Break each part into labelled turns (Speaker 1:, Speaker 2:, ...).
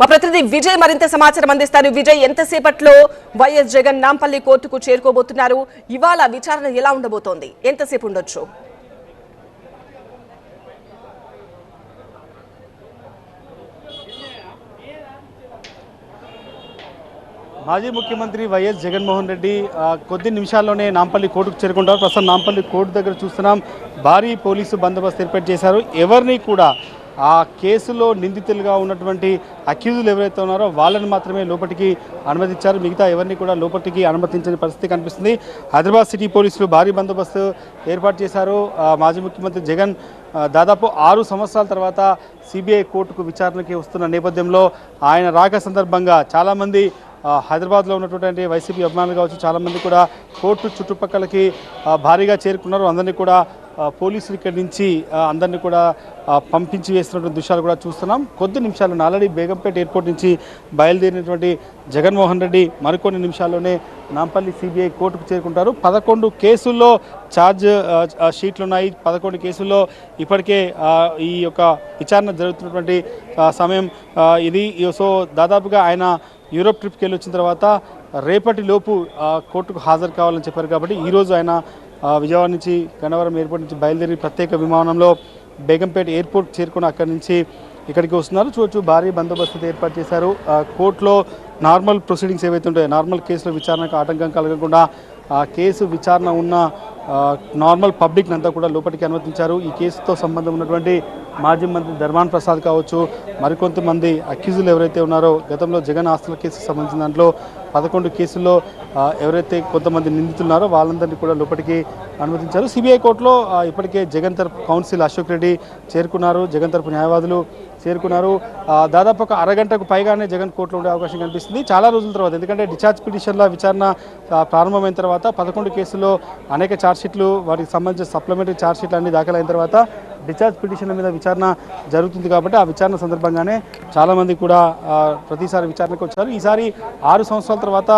Speaker 1: మా ప్రతినిధి విజయ్ మరింత సమాచారం అందిస్తారు. విజయ్ ఎంతసేపట్లో వైఎస్ జగన్ నాంపల్లి కోర్టుకు చేరుకోబోతున్నారు? ఇవాళ విచారణ ఎలా ఉండబోతోంది? ఎంతసేపు ఉండొచ్చు?
Speaker 2: మాజీ ముఖ్యమంత్రి వైఎస్ జగన్మోహన్ రెడ్డి కొద్ది నిమిషాల్లోనే నాంపల్లి కోర్టుకు చేరుకుంటారు. ప్రస్తుతం నాంపల్లి కోర్టు దగ్గర చూస్తున్నాం. భారీ పోలీసు బందోబస్తు ఏర్పాటు చేశారు. ఎవరిని కూడా ఆ కేసులో నిందితులుగా ఉన్నటువంటి అక్యూజులు ఎవరైతే ఉన్నారో వాళ్ళని మాత్రమే లోపలికి అనుమతించారు. మిగతా ఎవరిని కూడా లోపలికి అనుమతించని పరిస్థితి కనిపిస్తుంది. హైదరాబాద్ సిటీ పోలీసులు భారీ బందోబస్తు ఏర్పాటు చేశారు. మాజీ ముఖ్యమంత్రి జగన్ దాదాపు ఆరు సంవత్సరాల తర్వాత సిబిఐ కోర్టుకు విచారణకి వస్తున్న నేపథ్యంలో ఆయన రాక సందర్భంగా చాలామంది హైదరాబాద్లో ఉన్నటువంటి వైసీపీ అభిమానులు కావచ్చు చాలామంది కూడా కోర్టు చుట్టుపక్కలకి భారీగా చేరుకున్నారు. అందరినీ కూడా పోలీసులు ఇక్కడి నుంచి అందరినీ కూడా పంపించి వేస్తున్నటువంటి దృశ్యాలు కూడా చూస్తున్నాం. కొద్ది నిమిషాలు ఆల్రెడీ బేగంపేట ఎయిర్పోర్ట్ నుంచి బయలుదేరినటువంటి జగన్మోహన్ రెడ్డి మరికొన్ని నిమిషాల్లోనే నాంపల్లి సిబిఐ కోర్టుకు చేరుకుంటారు. పదకొండు కేసుల్లో ఛార్జ్ షీట్లు ఉన్నాయి పదకొండు కేసుల్లో ఇప్పటికే ఈ యొక్క విచారణ జరుగుతున్నటువంటి సమయం ఇది. సో దాదాపుగా ఆయన యూరోప్ ట్రిప్కి వెళ్ళి వచ్చిన తర్వాత రేపటి లోపు కోర్టుకు హాజరు కావాలని చెప్పారు కాబట్టి ఈరోజు ఆయన విజయవాడ నుంచి గన్నవరం ఎయిర్పోర్ట్ నుంచి బయలుదేరి ప్రత్యేక విమానంలో బేగంపేట ఎయిర్పోర్ట్ చేరుకుని అక్కడి నుంచి ఇక్కడికి వస్తున్నారు. చూడొచ్చు భారీ బందోబస్తు ఏర్పాటు చేశారు. కోర్టులో నార్మల్ ప్రొసీడింగ్స్ ఏవైతే ఉంటాయో నార్మల్ కేసులో విచారణకు ఆటంకం కలగకుండా ఆ కేసు విచారణ ఉన్న నార్మల్ పబ్లిక్ అంతా కూడా లోపలికి అనుమతించారు. ఈ కేసుతో సంబంధం ఉన్నటువంటి మాజీ మంత్రి ధర్మాన్ ప్రసాద్ కావచ్చు మరికొంతమంది అక్యూజులు ఎవరైతే ఉన్నారో గతంలో జగన్ ఆస్తుల కేసుకు సంబంధించిన దాంట్లో పదకొండు కేసుల్లో ఎవరైతే కొంతమంది నిందితున్నారో వాళ్ళందరినీ కూడా లోపలికి అనుమతించారు. సిబిఐ కోర్టులో ఇప్పటికే జగన్ తరపు కౌన్సిల్ అశోక్ రెడ్డి చేరుకున్నారు జగన్ తరపు న్యాయవాదులు చేరుకున్నారు. దాదాపు ఒక అరగంటకు పైగానే జగన్ కోర్టులో ఉండే అవకాశం కనిపిస్తుంది. చాలా రోజుల తర్వాత ఎందుకంటే డిశ్చార్జ్ పిటిషన్ల విచారణ ప్రారంభమైన తర్వాత పదకొండు కేసుల్లో అనేక ఛార్జ్షీట్లు వాటికి సంబంధించిన సప్లిమెంటరీ ఛార్జ్షీట్లు అన్ని దాఖలైన తర్వాత డిశ్చార్జ్ పిటిషన్ల మీద విచారణ జరుగుతుంది కాబట్టి ఆ విచారణ సందర్భంగానే చాలామంది కూడా ప్రతిసారి విచారణకు వచ్చారు. ఈసారి ఆరు సంవత్సరాల తర్వాత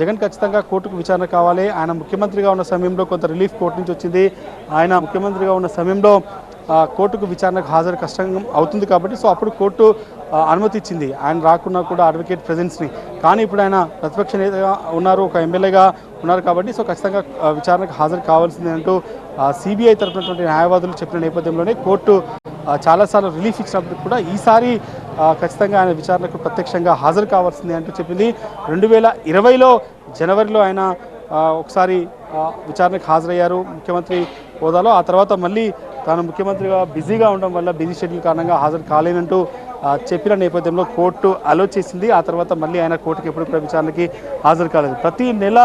Speaker 2: జగన్ ఖచ్చితంగా కోర్టుకు విచారణ కావాలి. ఆయన ముఖ్యమంత్రిగా ఉన్న సమయంలో కొంత రిలీఫ్ కోర్టు నుంచి వచ్చింది. ఆయన ముఖ్యమంత్రిగా ఉన్న సమయంలో కోర్టుకు విచారణకు హాజరు కష్టం అవుతుంది కాబట్టి సో అప్పుడు కోర్టు అనుమతి ఇచ్చింది. ఆయన రాకున్నా కూడా అడ్వకేట్ ప్రెజెన్స్ని కానీ ఇప్పుడు ఆయన ప్రతిపక్ష నేతగా ఉన్నారు ఒక ఎమ్మెల్యేగా ఉన్నారు కాబట్టి సో ఖచ్చితంగా విచారణకు హాజరు కావాల్సిందే అంటూ సిబిఐ తరపునటువంటి న్యాయవాదులు చెప్పిన నేపథ్యంలోనే కోర్టు చాలాసార్లు రిలీఫ్ ఇచ్చినప్పుడు కూడా ఈసారి ఖచ్చితంగా ఆయన విచారణకు ప్రత్యక్షంగా హాజరు కావాల్సిందే అంటూ చెప్పింది. రెండు వేల ఇరవైలో జనవరిలో ఆయన ఒకసారి విచారణకు హాజరయ్యారు ముఖ్యమంత్రి హోదాలో. ఆ తర్వాత మళ్ళీ తాను ముఖ్యమంత్రిగా బిజీగా ఉండడం వల్ల బిజీ షెడ్యూల్ కారణంగా హాజరు కాలేనంటూ చెప్పిన నేపథ్యంలో కోర్టు అలో చేసింది. ఆ తర్వాత మళ్ళీ ఆయన కోర్టుకి ఎప్పుడు కూడా విచారణకి హాజరు కాలేదు. ప్రతి నెల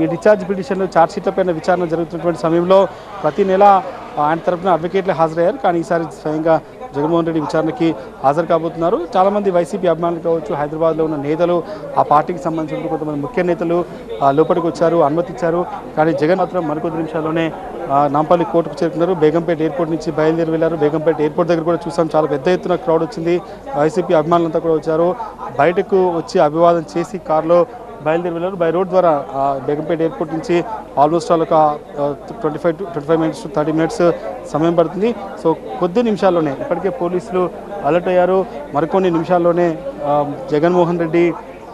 Speaker 2: ఈ డిశ్చార్జ్ పిటిషన్లు ఛార్జ్షీట్ల పైన విచారణ జరుగుతున్నటువంటి సమయంలో ప్రతి నెల ఆయన తరపున అడ్వకేట్లే హాజరయ్యారు. కానీ ఈసారి స్వయంగా జగన్మోహన్ రెడ్డి విచారణకి హాజరు కాబోతున్నారు. చాలామంది వైసీపీ అభిమానులు కావచ్చు హైదరాబాద్లో ఉన్న నేతలు ఆ పార్టీకి సంబంధించిన కొంతమంది ముఖ్య నేతలు లోపలికి వచ్చారు అనుమతిచ్చారు కానీ జగన్ మాత్రం మరికొద్ది నిమిషాల్లోనే నాంపల్లి కోర్టుకు చేరుకున్నారు. బేగంపేట ఎయిర్పోర్ట్ నుంచి బయలుదేరి వెళ్ళారు. బేగంపేట ఎయిర్పోర్ట్ దగ్గర కూడా చూసాం. చాలా పెద్ద ఎత్తున క్రౌడ్ వచ్చింది. వైసీపీ అభిమానులంతా కూడా వచ్చారు. బయటకు వచ్చి అభివాదం చేసి కారులో బయలుదేరి వెళ్ళారు బై రోడ్ ద్వారా బేగంపేట ఎయిర్పోర్ట్ నుంచి ఆల్మోస్ట్ ఆల్ ఒక twenty five to twenty five minutes thirty minutes సమయం పడుతుంది. సో కొద్ది నిమిషాల్లోనే ఇప్పటికే పోలీసులు అలర్ట్ అయ్యారు. మరికొన్ని నిమిషాల్లోనే జగన్మోహన్ రెడ్డి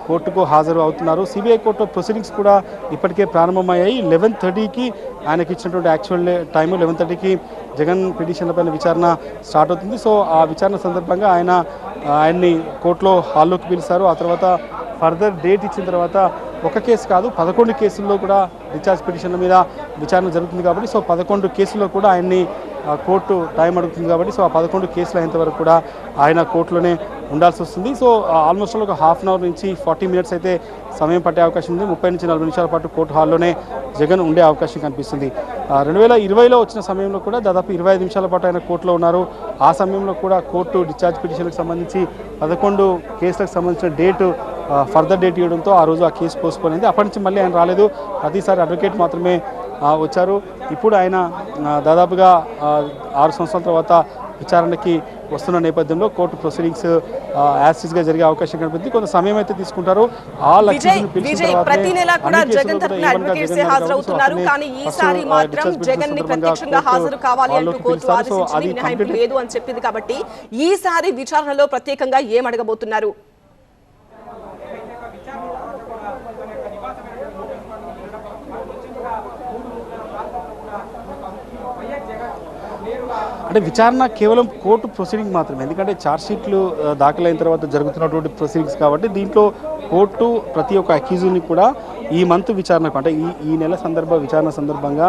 Speaker 2: కోర్టుకు హాజరు అవుతున్నారు. సిబిఐ కోర్టు ప్రొసీడింగ్స్ కూడా ఇప్పటికే ప్రారంభమయ్యాయి. లెవెన్ థర్టీకి ఆయనకి ఇచ్చినటువంటి యాక్చువల్ టైం లెవెన్ థర్టీకి జగన్ పిటిషన్లపైన విచారణ స్టార్ట్ అవుతుంది. సో ఆ విచారణ సందర్భంగా ఆయన ఆయన్ని కోర్టులో హాల్లోకి పిలిచారు. ఆ తర్వాత ఫర్దర్ డేట్ ఇచ్చిన తర్వాత ఒక కేసు కాదు పదకొండు కేసుల్లో కూడా డిశ్చార్జ్ పిటిషన్ల మీద విచారణ జరుగుతుంది కాబట్టి సో పదకొండు కేసుల్లో కూడా ఆయన్ని కోర్టు టైం అడుగుతుంది కాబట్టి సో ఆ పదకొండు కేసులు అయ్యేంత వరకు కూడా ఆయన కోర్టులోనే ఉండాల్సి వస్తుంది. సో ఆల్మోస్ట్ ఒక హాఫ్ అన్ అవర్ నుంచి ఫార్టీ మినిట్స్ అయితే సమయం పట్టే అవకాశం ఉంది. ముప్పై నుంచి నలభై నిమిషాల పాటు కోర్టు హాల్లోనే జగన్ ఉండే అవకాశం కనిపిస్తుంది. రెండు వేల ఇరవైలో వచ్చిన సమయంలో కూడా దాదాపు ఇరవై ఐదు నిమిషాల పాటు ఆయన కోర్టులో ఉన్నారు. ఆ సమయంలో కూడా కోర్టు డిశ్చార్జ్ పిటిషన్లకు సంబంధించి పదకొండు కేసులకు సంబంధించిన డేటు ఫర్దర్ డేట్ ఇవ్వడంతో ఆ రోజు ఆ కేసు పోస్ట్పోన్ అయింది. అప్పటి నుంచి మళ్ళీ ఆయన రాలేదు. ప్రతిసారి అడ్వకేట్ మాత్రమే వచ్చారు. ఇప్పుడు ఆయన దాదాపుగా ఆరు సంవత్సరాల తర్వాత విచారణకి వస్తున్న నేపథ్యంలో కోర్టు ప్రొసీడింగ్స్ యాసిస్గా జరిగే అవకాశం కనిపిస్తుంది కొంత సమయం అయితే తీసుకుంటారు.
Speaker 1: ప్రతి నెల కూడా జగన్ తరపున
Speaker 2: గా
Speaker 1: అడ్వకేట్స్ హాజరవుతున్నారు. కానీ ఈసారి
Speaker 2: ఆ,
Speaker 1: మాత్రం
Speaker 2: discharge
Speaker 1: జగన్ని
Speaker 2: సందర్భంగా
Speaker 1: ప్రత్యక్షంగా
Speaker 2: కోర్టు
Speaker 1: హాజరు కావాలి అంటూ
Speaker 2: వాళ్ళకి
Speaker 1: కోర్టు
Speaker 2: పిలుస్తారు. సో
Speaker 1: ఆదేశించింది
Speaker 2: అది
Speaker 1: మినహాయింపు
Speaker 2: complete-
Speaker 1: లేదు అని చెప్పింది కాబట్టి ఈసారి విచారణలో ప్రత్యేకంగా ఏం అడగబోతున్నారు?
Speaker 2: అంటే విచారణ కేవలం కోర్టు ప్రొసీడింగ్ మాత్రమే. ఎందుకంటే ఛార్జ్షీట్లు దాఖలైన తర్వాత జరుగుతున్నటువంటి ప్రొసీడింగ్స్ కాబట్టి దీంట్లో కోర్టు ప్రతి ఒక్క అక్యూజుని కూడా ఈ మంత్ విచారణకు అంటే ఈ ఈ నెల సందర్భ విచారణ సందర్భంగా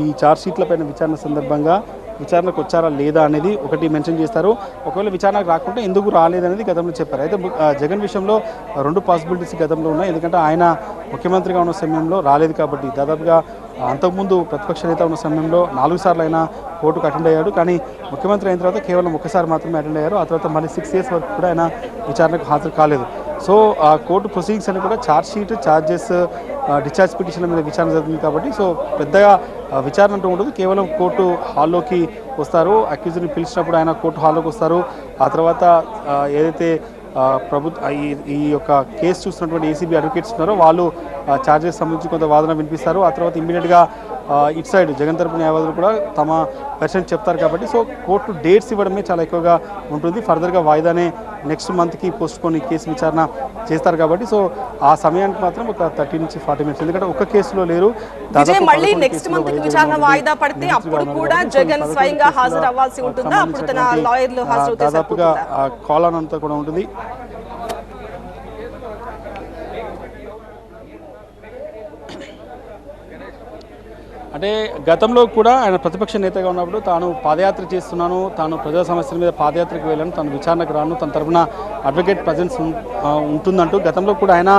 Speaker 2: ఈ ఛార్జ్షీట్ల పైన విచారణ సందర్భంగా విచారణకు వచ్చారా లేదా అనేది ఒకటి మెన్షన్ చేస్తారు. ఒకవేళ విచారణకు రాకుంటే ఎందుకు రాలేదనేది గతంలో చెప్పారు. అయితే జగన్ విషయంలో రెండు పాసిబిలిటీస్ గతంలో ఉన్నాయి. ఎందుకంటే ఆయన ముఖ్యమంత్రిగా ఉన్న సమయంలో రాలేదు కాబట్టి దాదాపుగా అంతకుముందు ప్రతిపక్ష నేత ఉన్న సమయంలో నాలుగు సార్లు అయినా కోర్టుకు అటెండ్ అయ్యాడు. కానీ ముఖ్యమంత్రి అయిన తర్వాత కేవలం ఒక్కసారి మాత్రమే అటెండ్ అయ్యారు. ఆ తర్వాత మళ్ళీ సిక్స్ ఇయర్స్ వరకు కూడా ఆయన విచారణకు హాజరు కాలేదు. సో ఆ కోర్టు ప్రొసీడింగ్స్ అని కూడా ఛార్జ్ షీట్ ఛార్జెస్ డిశ్చార్జ్ పిటిషన్ల మీద విచారణ జరుగుతుంది కాబట్టి సో పెద్దగా విచారణ అంటూ ఉండదు. కేవలం కోర్టు హాల్లోకి వస్తారు. అక్యూజ్ని పిలిచినప్పుడు ఆయన కోర్టు హాల్లోకి వస్తారు. ఆ తర్వాత ఏదైతే ప్రభుత్వ ఈ యొక్క కేసు చూసినటువంటి ఏసీబీ అడ్వకేట్స్ ఉన్నారో వాళ్ళు ఛార్జెస్ సంబంధించి కొంత వాదన వినిపిస్తారు. ఆ తర్వాత ఇమ్మీడియట్గా ఇటు సైడ్ జగన్ తరపు న్యాయవాదులు కూడా తమ వెర్షన్ చెప్తారు కాబట్టి సో కోర్టు డేట్స్ ఇవ్వడమే చాలా ఎక్కువగా ఉంటుంది. ఫర్దర్గా వాయిదానే నెక్స్ట్ మంత్కి పోస్ట్ పోన్ ఈ కేసు విచారణ చేస్తారు కాబట్టి సో ఆ సమయానికి మాత్రం ఒక థర్టీ నుంచి ఫార్టీ మినిట్స్ ఎందుకంటే ఒక కేసులో లేరు.
Speaker 1: మళ్ళీ
Speaker 2: 11
Speaker 1: నెక్స్ట్ మంత్ విచారణ. వాయిదా పడితే అప్పుడు కూడా జగన్
Speaker 2: 11
Speaker 1: స్వయంగా హాజరు అవ్వాల్సి ఉంటుందా. అప్పుడు తన లాయర్లు
Speaker 2: దాదాపుగా? కాలాన్ అంతా కూడా ఉంటుంది. అంటే గతంలో కూడా ఆయన ప్రతిపక్ష నేతగా ఉన్నప్పుడు తాను పాదయాత్ర చేస్తున్నాను తాను ప్రజా సమస్యల మీద పాదయాత్రకు వెళ్ళాను తాను విచారణకు రాను తన తరఫున అడ్వకేట్ ప్రజెన్స్ ఉంటుందంటూ గతంలో కూడా ఆయన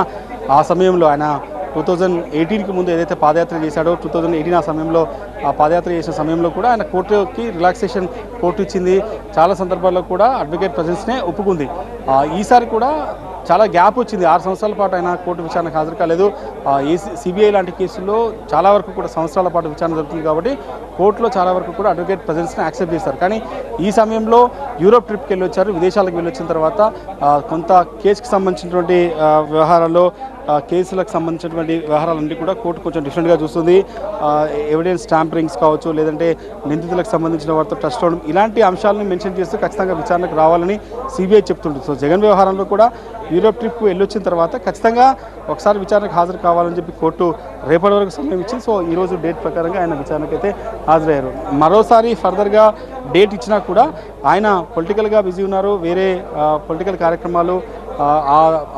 Speaker 2: ఆ సమయంలో ఆయన టూ థౌజండ్ ఎయిటీన్కి ముందు ఏదైతే పాదయాత్ర చేశాడో టూ థౌజండ్ ఎయిటీన్ ఆ సమయంలో ఆ పాదయాత్ర చేసిన సమయంలో కూడా ఆయన కోర్టుకి రిలాక్సేషన్ కోర్టు ఇచ్చింది. చాలా సందర్భాల్లో కూడా అడ్వకేట్ ప్రజెన్స్నే ఒప్పుకుంది. ఈసారి కూడా చాలా గ్యాప్ వచ్చింది. ఆరు సంవత్సరాల పాటు ఆయన కోర్టు విచారణకు హాజరు కాలేదు. ఏసీ సిబిఐ లాంటి కేసుల్లో చాలా వరకు కూడా సంవత్సరాల పాటు విచారణ జరుగుతుంది కాబట్టి కోర్టులో చాలా వరకు కూడా అడ్వకేట్ ప్రజెన్స్ని యాక్సెప్ట్ చేస్తారు కానీ ఈ సమయంలో యూరోప్ ట్రిప్కి వెళ్ళి వచ్చారు విదేశాలకు వెళ్ళి వచ్చిన తర్వాత కొంత కేసుకి సంబంధించినటువంటి వ్యవహారాల్లో కేసులకు సంబంధించినటువంటి వ్యవహారాలన్నీ కూడా కోర్టు కొంచెం డిఫరెంట్గా చూస్తుంది. ఎవిడెన్స్ స్టాంపరింగ్స్ కావచ్చు లేదంటే నిందితులకు సంబంధించిన వారితో ట్రస్ట్ అవడం ఇలాంటి అంశాలను మెన్షన్ చేస్తూ ఖచ్చితంగా విచారణకు రావాలని సిబిఐ చెప్తుంది సో జగన్ వ్యవహారంలో కూడా యూరోప్ ట్రిప్ వెళ్ళొచ్చిన తర్వాత ఖచ్చితంగా ఒకసారి విచారణకు హాజరు కావాలని చెప్పి కోర్టు రేపటి వరకు సమయం ఇచ్చింది. సో ఈ రోజు డేట్ ప్రకారంగా ఆయన విచారణకు అయితే హాజరయ్యారు. మరోసారి ఫర్దర్గా డేట్ ఇచ్చినా కూడా ఆయన పొలిటికల్గా బిజీ ఉన్నారు. వేరే పొలిటికల్ కార్యక్రమాలు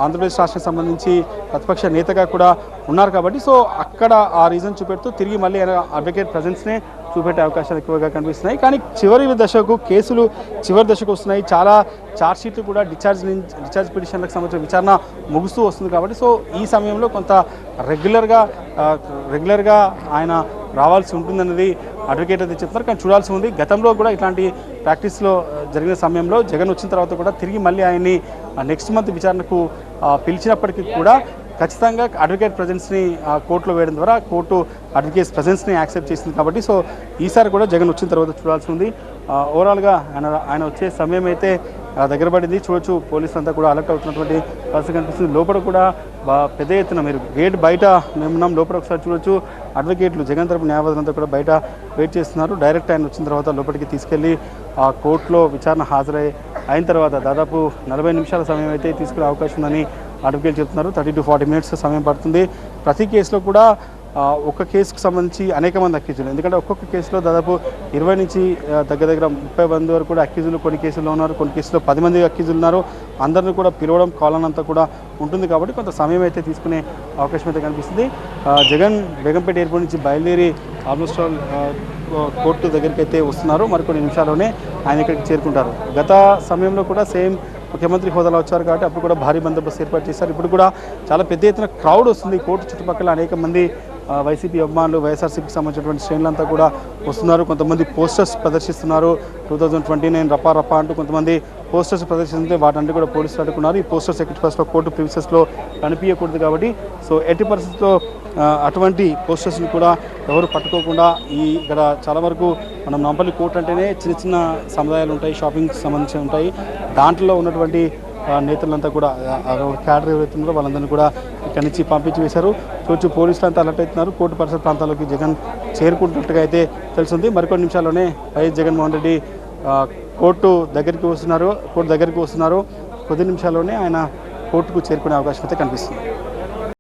Speaker 2: ఆంధ్రప్రదేశ్ రాష్ట్రానికి సంబంధించి ప్రతిపక్ష నేతగా కూడా ఉన్నారు కాబట్టి సో అక్కడ ఆ రీజన్ చూపెడుతూ తిరిగి మళ్ళీ ఆయన అడ్వకేట్ ప్రజెన్స్నే చూపెట్టే అవకాశాలు ఎక్కువగా కనిపిస్తున్నాయి. కానీ చివరి దశకు కేసులు చివరి దశకు వస్తున్నాయి. చాలా చార్జ్షీట్లు కూడా డిశ్చార్జ్ నుంచి డిశ్చార్జ్ పిటిషన్లకు సంబంధించిన విచారణ ముగుస్తూ వస్తుంది కాబట్టి సో ఈ సమయంలో కొంత రెగ్యులర్గా రెగ్యులర్గా ఆయన రావాల్సి ఉంటుందన్నది అడ్వకేట్ అయితే చెప్తున్నారు. కానీ చూడాల్సి ఉంది. గతంలో కూడా ఇట్లాంటి ప్రాక్టీస్లో జరిగిన సమయంలో జగన్ వచ్చిన తర్వాత కూడా తిరిగి మళ్ళీ ఆయన్ని నెక్స్ట్ మంత్ విచారణకు పిలిచినప్పటికీ కూడా ఖచ్చితంగా అడ్వకేట్ ప్రజెన్స్ని కోర్టులో వేయడం ద్వారా కోర్టు అడ్వకేట్ ప్రజెన్స్ని యాక్సెప్ట్ చేసింది కాబట్టి సో ఈసారి కూడా జగన్ వచ్చిన తర్వాత చూడాల్సి ఉంది. ఓవరాల్గా ఆయన ఆయన వచ్చే సమయం అయితే దగ్గర పడింది. చూడొచ్చు పోలీసులు అంతా కూడా అలర్ట్ అవుతున్నటువంటి పరిస్థితి కనిపిస్తుంది. లోపల కూడా బా పెద్ద ఎత్తున మీరు గేట్ బయట మేమున్నాం లోపల ఒకసారి చూడొచ్చు అడ్వకేట్లు జగన్ తరపు న్యాయవాదులంతా కూడా బయట వెయిట్ చేస్తున్నారు. డైరెక్ట్ ఆయన వచ్చిన తర్వాత లోపలికి తీసుకెళ్ళి ఆ కోర్టులో విచారణ హాజరై అయిన తర్వాత దాదాపు నలభై నిమిషాల సమయం అయితే తీసుకునే అవకాశం ఉందని అడ్వకేట్ చెప్తున్నారు. థర్టీ టు ఫార్టీ మినిట్స్ సమయం పడుతుంది. ప్రతి కేసులో కూడా ఒక కేసుకు సంబంధించి అనేక మంది అక్యూజులు ఎందుకంటే ఒక్కొక్క కేసులో దాదాపు ఇరవై నుంచి దగ్గర దగ్గర ముప్పై మంది వరకు కూడా అక్యూజులు కొన్ని కేసుల్లో ఉన్నారు కొన్ని కేసుల్లో పది మంది అక్యూజులు ఉన్నారు. అందరిని కూడా పిలవడం కాలం కూడా ఉంటుంది కాబట్టి కొంత సమయం అయితే తీసుకునే అవకాశం అయితే కనిపిస్తుంది. జగన్ బేగంపేట ఎయిర్పోర్ట్ నుంచి బయలుదేరి ఆల్మోస్ట్ ఆల్ కోర్టు దగ్గరికి అయితే వస్తున్నారు. మరికొన్ని నిమిషాల్లోనే ఆయన ఇక్కడికి చేరుకుంటారు. గత సమయంలో కూడా సేమ్ ముఖ్యమంత్రి హోదాలో వచ్చారు కాబట్టి అప్పుడు కూడా భారీ బందోబస్తు ఏర్పాటు చేశారు. ఇప్పుడు కూడా చాలా పెద్ద ఎత్తున క్రౌడ్ వస్తుంది. కోర్టు చుట్టుపక్కల అనేక మంది వైసీపీ అభిమానులు వైఎస్ఆర్సీపీకి సంబంధించినటువంటి శ్రేణులంతా కూడా వస్తున్నారు. కొంతమంది పోస్టర్స్ ప్రదర్శిస్తున్నారు. టూ థౌజండ్ ట్వంటీ నైన్ రపా రపా అంటూ కొంతమంది పోస్టర్స్ ప్రదర్శిస్తుంటే వాటన్ని కూడా పోలీసులు అడ్డుకున్నారు. ఈ పోస్టర్స్ ఎక్కడి ఫస్ట్లో కోర్టు ప్రివిసెస్లో కనిపించకూడదు కాబట్టి సో ఎట్టి పరిస్థితుల్లో అటువంటి పోస్టర్స్ని కూడా ఎవరు పట్టుకోకుండా ఈ ఇక్కడ చాలా వరకు మనం నంపల్లి కోర్ట్ అంటేనే చిన్న చిన్న సముదాయాలు ఉంటాయి షాపింగ్ సంబంధించి ఉంటాయి. దాంట్లో ఉన్నటువంటి నేతలంతా కూడా క్యాడర్ ఎవరైతే ఉన్నారో వాళ్ళందరినీ కూడా ఇక్కడి నుంచి పంపించి వేశారు. చూసి పోలీసులు అంతా అలర్ట్ అవుతున్నారు. కోర్టు పరిసర ప్రాంతాల్లోకి జగన్ చేరుకుంటున్నట్టుగా అయితే తెలుస్తుంది. మరికొన్ని నిమిషాల్లోనే వైఎస్ జగన్మోహన్ రెడ్డి కోర్టు దగ్గరికి వస్తున్నారు. కోర్టు దగ్గరికి వస్తున్నారు. కొద్ది నిమిషాల్లోనే ఆయన కోర్టుకు చేరుకునే అవకాశం అయితే కనిపిస్తుంది.